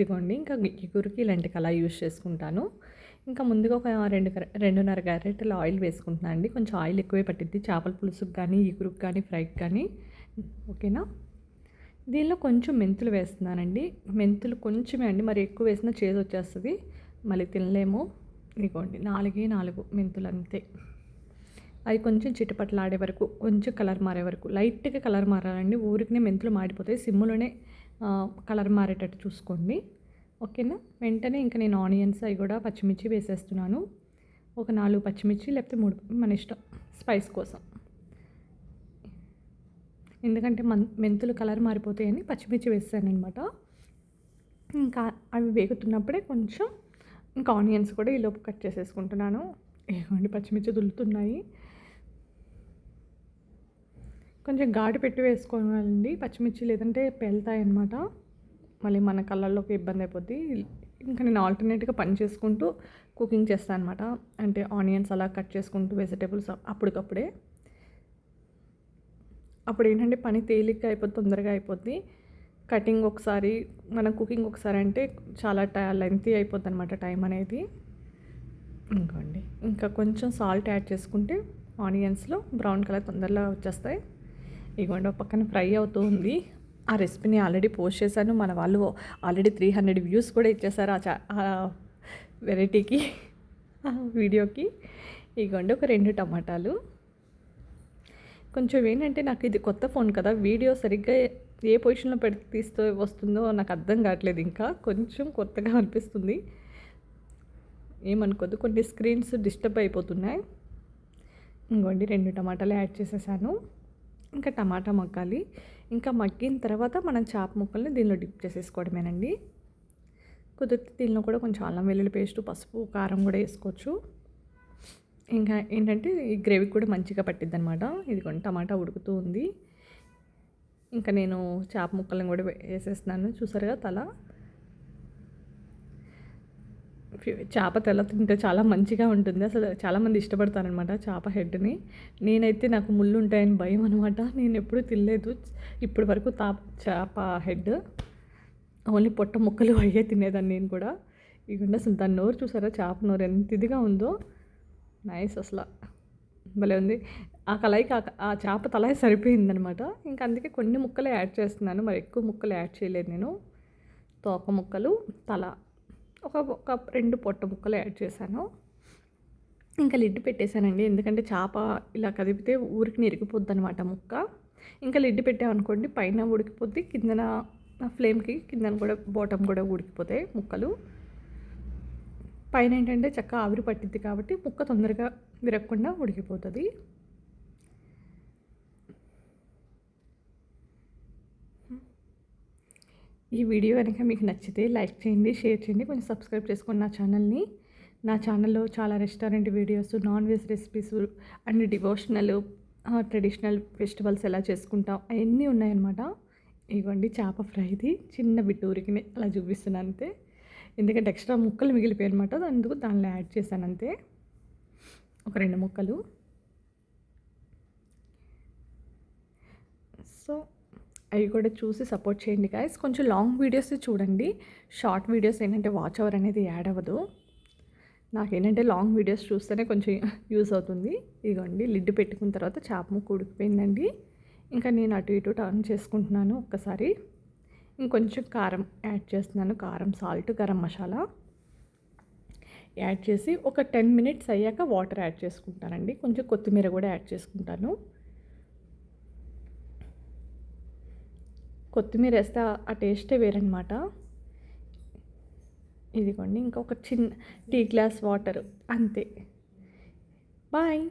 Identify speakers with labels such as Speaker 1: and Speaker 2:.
Speaker 1: ఇదిగోండి ఇంకా ఇగురికి ఇలాంటి కళ యూస్ చేసుకుంటాను. ఇంకా ముందుగా ఒక రెండు రెండున్నర గరిటెలు ఆయిల్ వేసుకుంటున్నాను అండి. కొంచెం ఆయిల్ ఎక్కువే పట్టిద్ది. చేపల పులుసుకు కానీ ఇగురుకు కానీ ఫ్రైకి కానీ. ఓకేనా? దీనిలో కొంచెం మెంతులు వేస్తున్నానండి. మెంతులు కొంచెమే అండి. మరి ఎక్కువ వేసినా చేదు వచ్చేస్తుంది. మళ్ళీ తినలేము. ఇదిగోండి నాలుగే నాలుగు మెంతులు అంతే. అది కొంచెం చిటపట్లాడే వరకు కొంచెం కలర్ మారే వరకు. లైట్గా కలర్ మారాలండి. ఊరికనే మెంతులు మాడిపోతాయి. సిమ్ములోనే కలర్ మారేటట్టు చూసుకోండి. ఓకేనా? వెంటనే ఇంకా నేను ఆనియన్స్ అవి కూడా పచ్చిమిర్చి వేసేస్తున్నాను. ఒక నాలుగు పచ్చిమిర్చి లేకపోతే మూడు మన ఇష్టం స్పైస్ కోసం. ఎందుకంటే మన్ మెంతులు కలర్ మారిపోతాయని పచ్చిమిర్చి వేసాను అనమాట ఇంకా అవి వేగుతున్నప్పుడే కొంచెం ఇంకా ఆనియన్స్ కూడా ఈలోపు కట్ చేసేసుకుంటున్నాను. ఏమండి పచ్చిమిర్చి దులుతున్నాయి. కొంచెం ఘాటు పెట్టి వేసుకోవాలండి. పచ్చిమిర్చి లేదంటే పేలుతాయి అనమాట మళ్ళీ మన కళ్ళల్లోకి ఇబ్బంది అయిపోద్ది. ఇంకా నేను ఆల్టర్నేట్గా పని చేసుకుంటూ కుకింగ్ చేస్తాను అనమాట అంటే ఆనియన్స్ అలా కట్ చేసుకుంటూ వెజిటేబుల్స్ అప్పటికప్పుడే. అప్పుడు ఏంటంటే పని తేలిగ్గా అయిపోతే తొందరగా అయిపోద్ది. కటింగ్ ఒకసారి మన కుకింగ్ ఒకసారి అంటే చాలా టై లెంతీ అయిపోద్ది అనమాట టైం అనేది. ఇంకోండి. ఇంకా కొంచెం సాల్ట్ యాడ్ చేసుకుంటే ఆనియన్స్లో బ్రౌన్ కలర్ తొందరగా వచ్చేస్తాయి. ఇవ్వండి ఒక పక్కన ఫ్రై అవుతూ ఉంది ఆ రెసిపీని ఆల్రెడీ పోస్ట్ చేశాను. మన వాళ్ళు ఆల్రెడీ త్రీ హండ్రెడ్ వ్యూస్ కూడా ఇచ్చేసారు ఆ చా వెరైటీకి వీడియోకి. ఇగోండి ఒక రెండు టమాటాలు. కొంచెం ఏంటంటే నాకు ఇది కొత్త ఫోన్ కదా వీడియో సరిగ్గా ఏ పొజిషన్లో పెడితే తీస్తూ వస్తుందో నాకు అర్థం కావట్లేదు ఇంకా. కొంచెం కొత్తగా అనిపిస్తుంది. ఏమనుకోద్దు కొన్ని స్క్రీన్స్ డిస్టర్బ్ అయిపోతున్నాయి. ఇంకోండి రెండు టమాటాలు యాడ్ చేసేసాను. ఇంకా టమాటా మగ్గాలి. ఇంకా మగ్గిన తర్వాత మనం చేప ముక్కల్ని దీనిలో డిప్ చేసేసుకోవడమేనండి. కుదిరితే దీనిలో కూడా కొంచెం అల్లం వెల్లుల్లి పేస్ట్ పసుపు కారం కూడా వేసుకోవచ్చు. ఇంకా ఏంటంటే ఈ గ్రేవీ కూడా మంచిగా పట్టిద్ది అనమాట ఇదిగోండి టమాటా ఉడుకుతూ ఉంది. ఇంకా నేను చేప ముక్కలను కూడా వేసేస్తున్నాను. చూసారుగా తల? చేప తెల్ల తింటే చాలా మంచిగా ఉంటుంది. అసలు చాలామంది ఇష్టపడతారనమాట చేప హెడ్ని. నేనైతే నాకు ముళ్ళు ఉంటాయని భయం అనమాట నేను ఎప్పుడూ తినలేదు. ఇప్పటి వరకు తా చేప హెడ్. ఓన్లీ పొట్ట ముక్కలు అయ్యే తినేదాన్ని నేను కూడా. ఇకుండా అసలు దాని నోరు చూసారా? చేప నోరు ఎంత ఇదిగా ఉందో. నైస్ అసలు. భలే ఉంది. ఆ కళాయికి ఆ- చేప తలాయి సరిపోయిందనమాట ఇంకా అందుకే కొన్ని ముక్కలు యాడ్ చేస్తున్నాను. మరి ఎక్కువ ముక్కలు యాడ్ చేయలేదు నేను. తోక ముక్కలు తల. ఒక ఒక రెండు పొట్ట ముక్కలు యాడ్ చేశాను. ఇంకా లిడ్ పెట్టేశానండి. ఎందుకంటే చేప ఇలా కదిపితే ఊరికి నిరిగిపోద్ది అనమాట ముక్క. ఇంకా లిడ్ పెట్టామనుకోండి పైన ఉడికిపోద్ది కిందన ఫ్లేమ్కి కిందన కూడా బాటమ్ కూడా ఉడికిపోతాయి ముక్కలు. పైన ఏంటంటే చక్క ఆవిరి పట్టిద్ది కాబట్టి ముక్క తొందరగా విరగకుండా ఉడికిపోతుంది. ఈ వీడియో కనుక మీకు నచ్చితే లైక్ చేయండి షేర్ చేయండి. కొంచెం సబ్స్క్రైబ్ చేసుకోండి నా ఛానల్ని. నా ఛానల్లో చాలా restaurant videos non veg recipes and devotional traditional festivals ఎలా చేసుకుంటాం అవన్నీ ఉన్నాయన్నమాట. ఇవ్వండి చేప ఫ్రైది చిన్న బిట్టు అలా చూపిస్తున్నాను అంతే. ఎందుకంటే ఎక్స్ట్రా ముక్కలు మిగిలిపోయాయి అనమాట అందుకు దానిలో యాడ్ చేశాను అంతే. ఒక రెండు ముక్కలు. అవి కూడా చూసి సపోర్ట్ చేయండి గాయస్ కొంచెం లాంగ్ వీడియోస్ చూడండి. షార్ట్ వీడియోస్ ఏంటంటే వాచ్ అవర్ అనేది యాడ్ అవ్వదు. నాకేంటంటే లాంగ్ వీడియోస్ చూస్తేనే కొంచెం యూస్ అవుతుంది. ఇదిగోండి లిడ్ పెట్టుకున్న తర్వాత చేప ముక్క ఉడికిపోయిందండి. ఇంకా నేను అటు ఇటు టర్న్ చేసుకుంటున్నాను ఒక్కసారి. ఇంకొంచెం కారం యాడ్ చేస్తున్నాను. కారం సాల్ట్ గరం మసాలా యాడ్ చేసి ఒక టెన్ మినిట్స్ అయ్యాక వాటర్ యాడ్ చేసుకుంటానండి. కొంచెం కొత్తిమీర కూడా యాడ్ చేసుకుంటాను. కొత్తిమీర వేస్తే ఆ టేస్టే వేరనమాట ఇదిగోండి ఇంకొక చిన్న టీ గ్లాస్ వాటర్ అంతే. బాయ్.